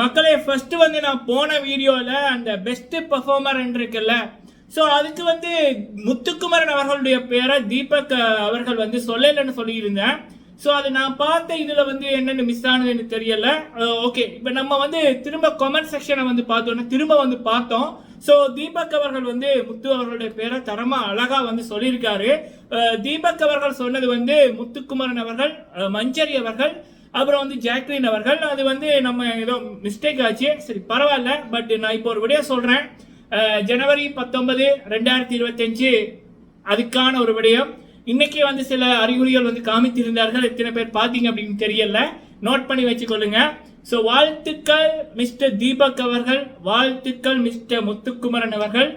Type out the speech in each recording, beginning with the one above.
மக்களே ஃபர்ஸ்ட் வந்து நான் போன வீடியோவில் அந்த பெஸ்ட் பர்ஃபார்மர் இருக்குல்ல ஸோ அதுக்கு வந்து முத்துக்குமரன் அவர்களுடைய பேரை தீபக் அவர்கள் வந்து சொல்லலைன்னு சொல்லியிருந்தேன். ஸோ அது நான் பார்த்த இதில் வந்து என்னென்னு மிஸ் ஆனதுன்னு தெரியல. ஓகே இப்போ நம்ம வந்து திரும்ப கமெண்ட் செக்ஷனை வந்து பார்த்தோன்னா திரும்ப வந்து பார்த்தோம். ஸோ தீபக் அவர்கள் வந்து முத்து அவர்களுடைய பேரை தரமாக அழகாக வந்து சொல்லியிருக்காரு. தீபக் அவர்கள் சொன்னது வந்து முத்துக்குமரன் அவர்கள் மஞ்சரி அவர்கள் அப்புறம் வந்து ஜாக்லின் அவர்கள் அது வந்து நம்ம ஏதோ மிஸ்டேக் ஆச்சு. சரி பரவாயில்ல பட் நான் இப்போ ஒரு விடையை சொல்கிறேன் ஜனவரி பத்தொன்பது ரெண்டாயிரத்தி இருபத்தஞ்சு அதுக்கான ஒரு விடயம் இன்னைக்கு வந்து சில அறிகுறிகள் வந்து காமித்திருந்தார்கள். எத்தனை பேர் பார்த்தீங்க அப்படின்னு தெரியல. நோட் பண்ணி வச்சுக்கொள்ளுங்க. ஸோ வாழ்த்துக்கள் மிஸ்டர் தீபக் அவர்கள். வாழ்த்துக்கள் மிஸ்டர் முத்துக்குமரன் அவர்கள்.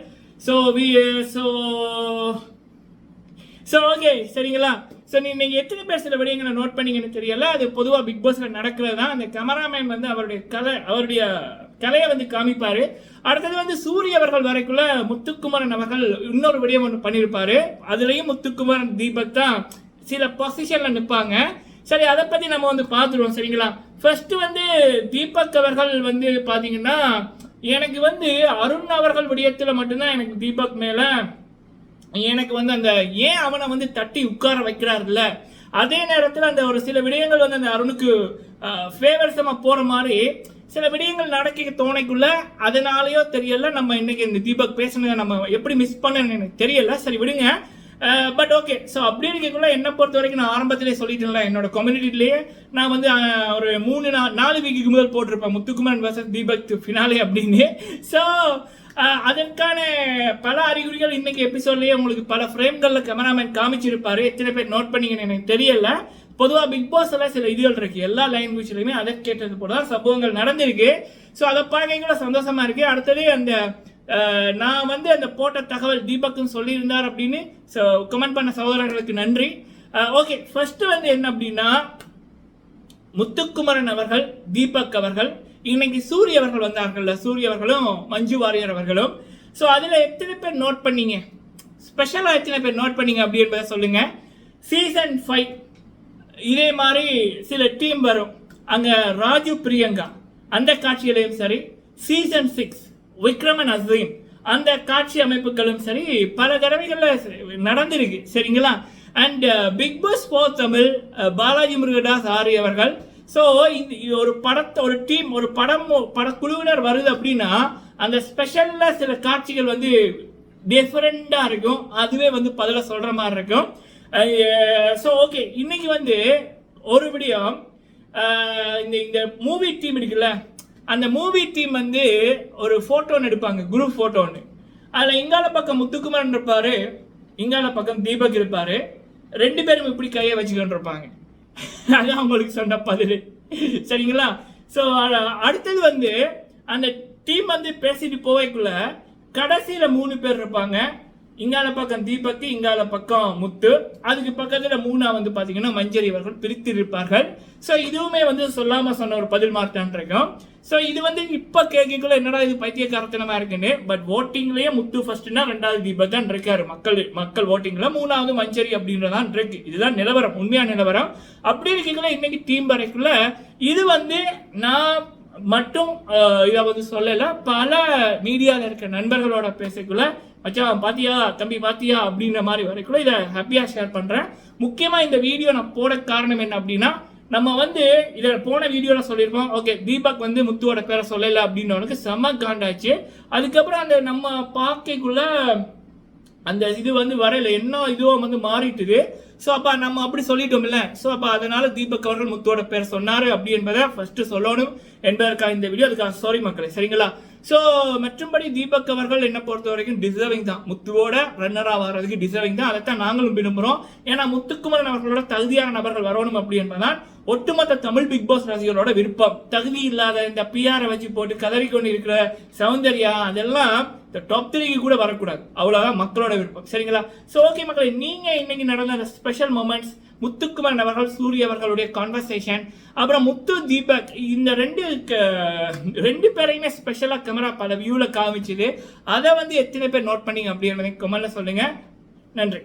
So we so so okay சரிங்களா? ஸோ நீ நீங்கள் எத்தனை பேர் சில விடயங்களை நோட் பண்ணீங்கன்னு தெரியல? அது பொதுவாக பிக் பாஸில் நடக்கிறது தான். அந்த கேமராமேன் வந்து அவருடைய கலை அவருடைய கலையை வந்து காமிப்பார். அடுத்தது வந்து சூரிய அவர்கள் வரைக்குள்ள முத்துக்குமரன் அவர்கள் இன்னொரு விடயம் ஒன்று பண்ணியிருப்பார். அதுலேயும் முத்துக்குமரன் தீபக் தான் சில பொசிஷனில் நிற்பாங்க சரி அதை பற்றி நம்ம வந்து பார்த்துருவோம் சரிங்களா? ஃபர்ஸ்ட் வந்து தீபக் அவர்கள் வந்து பார்த்தீங்கன்னா எனக்கு வந்து அருண் அவர்கள் விடயத்தில் மட்டும்தான் எனக்கு தீபக் மேலே எனக்கு வந்து அந்த ஏன் அவனை வந்து தட்டி உட்கார வைக்கிறாருல்ல அதே நேரத்தில் அந்த ஒரு சில விடயங்கள் வந்து அந்த அருணுக்கு ஃபேவர்ஸமாக போகிற மாதிரி சில விடயங்கள் நடக்க தோணைக்குள்ள அதனாலயோ தெரியல நம்ம இன்னைக்கு இந்த தீபக் பேசுனதை நம்ம எப்படி மிஸ் பண்ணன்னு எனக்கு தெரியல. சரி விடுங்க. பட் ஓகே ஸோ அப்படி இருக்கக்குள்ள என்னை பொறுத்த வரைக்கும் நான் ஆரம்பத்திலே சொல்லிட்டேன்ல என்னோட கம்யூனிட்டிலேயே நான் வந்து ஒரு மூணு நாலு வீக்கு முதல் போட்டிருப்பேன். முத்துக்குமரன் வர்சஸ் தீபக் ஃபினாலே அப்படின்னு. ஸோ அதற்கான பல அறிகுறிகள் இன்னைக்கு எபிசோட்லேயே உங்களுக்கு பல ஃப்ரேம்களில் கேமராமேன் காமிச்சிருப்பாரு. எத்தனை பேர் நோட் பண்ணீங்கன்னு எனக்கு தெரியல. பொதுவாக பிக் பாஸ்ல சில இதுகள் இருக்கு. எல்லா லாங்குவேஜ்லையுமே அதை கேட்டது போல தான் சம்பவங்கள் நடந்திருக்கு. ஸோ அதை பார்க்க சந்தோஷமா இருக்கு. அடுத்தது அந்த நான் வந்து அந்த போட்ட தகவல் தீபக்னு சொல்லியிருந்தார் அப்படின்னு கமெண்ட் பண்ண சகோதரர்களுக்கு நன்றி. ஓகே ஃபர்ஸ்ட் வந்து என்ன அப்படின்னா முத்துக்குமரன் அவர்கள் தீபக் அவர்கள் இன்னைக்கு சூரிய அவர்கள் வந்தார்கள்ல சூரிய அவர்களும் மஞ்சு வாரியர் அவர்களும். ஸோ அதில் எத்தனை பேர் நோட் பண்ணீங்க? ஸ்பெஷலாக எத்தனை பேர் நோட் பண்ணீங்க அப்படி என்பதை சொல்லுங்க. சீசன் ஃபைவ் இதே மாதிரி சில டீம் வரும். அங்கே ராஜு பிரியங்கா. அந்த காட்சிகளையும் சரி சீசன் சிக்ஸ் விக்ரமன் அசீம் அந்த காட்சி அமைப்புகளும் சரி பல தடவைகளில் நடந்திருக்கு. சரிங்களா? And big boss four Tamil Balaji Murugadoss ஆரியவர்கள் அவர்கள் ஸோ இந்த ஒரு படத்தை ஒரு டீம் ஒரு படம் படக்குழுவினர் வருது அப்படின்னா அந்த ஸ்பெஷலில் சில காட்சிகள் வந்து டிஃப்ரெண்ட்டாக இருக்கும். அதுவே வந்து பதில சொல்கிற மாதிரி இருக்கும். ஸோ ஓகே இன்னைக்கு வந்து ஒரு விடியம் இந்த இந்த மூவி டீம் இருக்குல்ல அந்த மூவி டீம் வந்து ஒரு ஃபோட்டோன்னு எடுப்பாங்க குரூப் ஃபோட்டோன்னு அதில் இங்கால பக்கம் முத்துக்குமரன் இருப்பார் இங்கால பக்கம் தீபக் இருப்பார். ரெண்டு பேரும் இப்படி கையை வச்சுக்கிட்டு இருப்பாங்க. அதான் அவங்களுக்கு சொன்ன பதில். சரிங்களா? ஸோ அடுத்தது வந்து அந்த டீம் வந்து பேசிட்டு போவேக்குள்ள கடைசியில் மூணு பேர் இருப்பாங்க. இங்கால பக்கம் தீபக்கு இங்கால பக்கம் முத்து. அதுக்கு பக்கத்துல மூணா வந்து பாத்தீங்கன்னா மஞ்சரி அவர்கள் பிரித்து இருப்பார்கள் ஸோ இதுவுமே வந்து சொல்லாம சொன்ன ஒரு பதில் மாற்றம் இருக்கும். ஸோ இது வந்து இப்ப கேட்கக்குள்ள என்னடா இது பைத்தியக்காரத்தனமாக இருக்குன்னு? பட் ஓட்டிங்லயே முத்து ஃபர்ஸ்ட்னா ரெண்டாவது தீபக் தான் இருக்காரு. மக்கள் மக்கள் ஓட்டிங்ல மூணாவது மஞ்சரி அப்படின்றதான் இருக்கு. இதுதான் நிலவரம் உண்மையான நிலவரம். அப்படி இருக்கக்குள்ள இன்னைக்கு டீம் வரைக்குள்ள. இது வந்து நான் மட்டும் இதை வந்து சொல்லலை. பல மீடியாவில் இருக்க நண்பர்களோட பேசக்குள்ள மச்சா பாத்தியா தம்பி பாத்தியா? அப்படின்ற மாதிரி வரைக்கும் இதை ஹாப்பியாக ஷேர் பண்ணுறேன் முக்கியமாக இந்த வீடியோ நான் போட காரணம் என்ன அப்படின்னா நம்ம வந்து இதில் போன வீடியோவில் சொல்லியிருப்போம். ஓகே தீபக் வந்து முத்துவோட பேரை சொல்லலை அப்படின்னவனுக்கு செம காண்டாச்சு. அதுக்கப்புறம் அந்த நம்ம பார்க்கக்குள்ள அந்த இது வந்து வரையில என்ன இதுவோ வந்து மாறிட்டுது. ஸோ அப்போ நம்ம அப்படி சொல்லிட்டோம்ல. ஸோ அப்போ அதனால தீபக் அவர்கள் முத்தோட பேர் சொன்னார் அப்படி என்பதை ஃபர்ஸ்ட் சொல்லணும் என்பதற்காக இந்த வீடியோ அதுக்காக சாரி மக்களே சரிங்களா? ஸோ மற்றும்படி தீபக் அவர்கள் என்ன பொறுத்த வரைக்கும் டிசர்விங் தான். முத்துவோட ரன்னராக வர்றதுக்கு டிசர்விங் தான். அதைத்தான் நாங்களும் விரும்புகிறோம் ஏன்னா முத்துக்குமரன் அவர்களோட தகுதியான நபர்கள் வரணும் அப்படி என்பதான் ஒட்டுமொத்த தமிழ் பிக் பாஸ் ரசிகர்களோட விருப்பம். தகுதி இல்லாத இந்த பிஆரை வச்சு போட்டு கதறி கொண்டு இருக்கிற சௌந்தர்யா அதெல்லாம் இந்த டாப் த்ரீக்கு கூட வரக்கூடாது. அவ்வளோதான் மக்களோட விருப்பம். சரிங்களா? ஸோ ஓகே மக்களை நீங்க இன்னைக்கு நடந்த அந்த ஸ்பெஷல் மூமெண்ட்ஸ் முத்துக்குமரன் அவர்கள் சூரிய அவர்களுடைய கான்வர்சேஷன் அப்புறம் முத்து தீபக் இந்த ரெண்டு க- ரெண்டு பேரையுமே ஸ்பெஷலாக கேமரா பல வியூவில் காமிச்சுது. அதை வந்து எத்தனை பேர் நோட் பண்ணிங்க அப்படின்றதை கமெண்ட்ல சொல்லுங்கள் நன்றி.